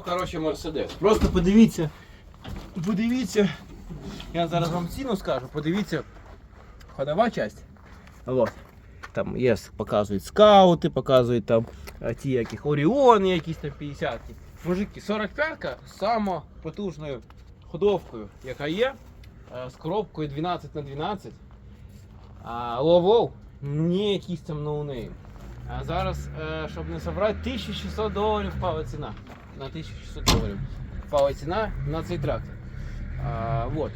коротше, Мерседес. Просто подивіться. Подивіться. Я зараз вам ціну скажу. Подивіться. Ходова часть. Вот. Там є, показують скаути, показують там е, ті яких Оріони, якісь там 50-ки. Мужики, 45-ка з самою потужною ходовкою, яка є, е, з коробкою 12 на 12 а ловов не якийсь там ноунейм. А зараз, е, щоб не собрати, 1600 доларів впала ціна. На 1600 доларів впала ціна на цей трактор. А, вот.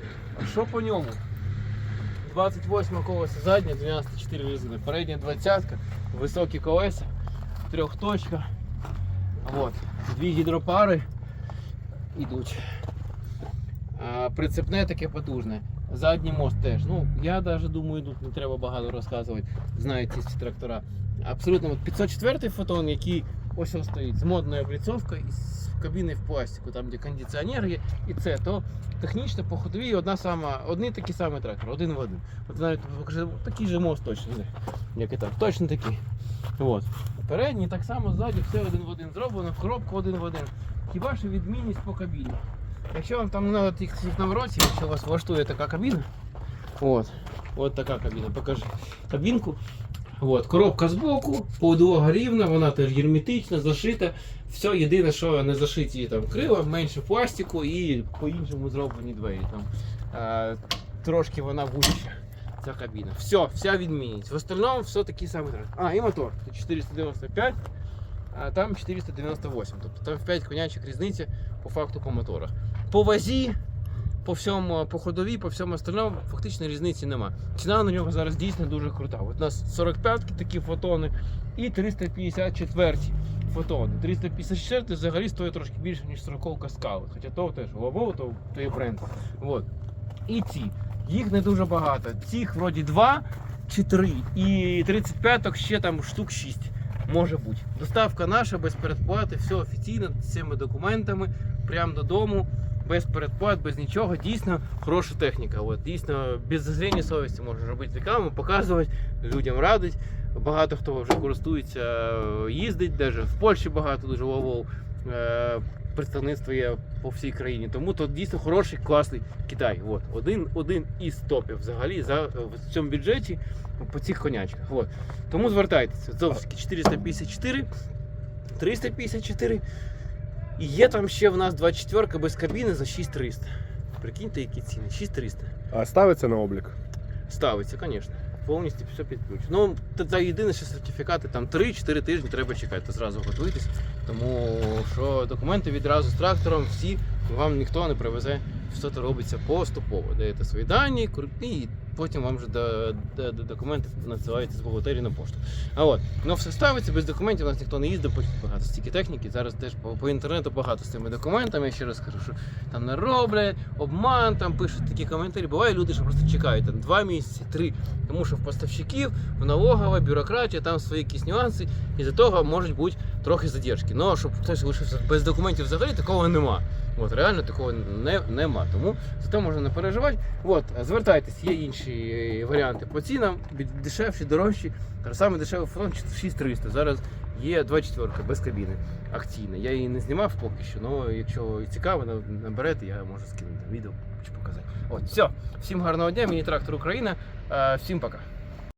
Що по ньому? 28 колеса задня, 94 резини, передня 20, високі колеса, трьохточка. Вот. Дві гідропари йдуть. Прицепне таке потужне. Задній мост теж. Ну, я навіть думаю, тут не треба багато розказувати. Знають ці трактора. Абсолютно от 504 фотон, який ось ось стоїть з модною обліцовкою і з кабіною в пластику, там де кондиціонер є, і це, то технічно по ходовій одна сама, одні такі самі трактори, один в один. От навіть такий же мост точно, як і так, точно такий. От. Передній так само ззаді все один в один зроблено, коробка один в один. Хіба що відмінність по кабіні. Якщо вам там не треба цих наворотів, якщо вас влаштує така кабіна, от, от така кабіна, покажи кабінку. От, коробка збоку, подлога рівна, вона теж герметична, зашита. Все єдине, що не зашиті там крила, менше пластику і по-іншому зроблені двері. Там, е, трошки вона вужча, ця кабіна. Все, вся відмінність. В остальному все такі самі. А, і мотор. Тут 495, а там 498. Тобто там в 5 конячок різниці по факту по моторах. По вазі, по всьому, по ходовій, по всьому остальному фактично різниці нема. Ціна на нього зараз дійсно дуже крута. От у нас 45-ки такі фотони і 354 фотони. 354 взагалі стоїть трошки більше, ніж 40-ка скали. Хоча то теж Лавово, то, то є бренд. От. І ці. Їх не дуже багато. Цих вроді 2 чи 3. І 35-ок ще там штук 6. Може бути. Доставка наша без передплати, все офіційно, з цими документами, прямо додому, без передплат, без нічого. Дійсно хороша техніка. От, дійсно, без зазріння совісті можна робити рекламу, показувати, людям радить. Багато хто вже користується, їздить, навіть в Польщі багато дуже ловов. Е, Представництво є по всій країні. Тому то дійсно хороший, класний Китай. От, один, один із топів взагалі за, в цьому бюджеті по цих конячках. От. Тому звертайтеся. Таки 454, 354. І є там ще в нас 24 без кабіни за 6300. Прикиньте, які ціни. 6300. А ставиться на облік? Ставиться, звісно. Повністю все під ключ. Ну, це єдине, що сертифікати там 3-4 тижні треба чекати, зразу готуйтесь. Тому що документи відразу з трактором всі вам ніхто не привезе. Все це робиться поступово. Даєте свої дані, і потім вам вже до, до, до документи надсилаються з бухгалтерії на пошту. А от, ну все ставиться без документів, у нас ніхто не їздить, потім багато стільки техніки. Зараз теж по, по інтернету багато з цими документами. Я ще раз кажу, що там не роблять, обман, там пишуть такі коментарі. Буває люди, що просто чекають там два місяці, три. Тому що в поставщиків, в налогова, бюрократія, там свої якісь нюанси, і за того можуть бути трохи задержки. Ну, щоб хтось лишився без документів взагалі, такого нема. От, реально такого не, нема. Тому за це можна не переживати. От, звертайтесь, є інші е, варіанти по цінам, дешевші, дорожчі. Саме дешевий фон 6300. Зараз є 24 без кабіни акційна. Я її не знімав поки що, але якщо цікаво, наберете, я можу скинути відео чи показати. От, все. Всім гарного дня, мені трактор Україна. Е, Всім пока.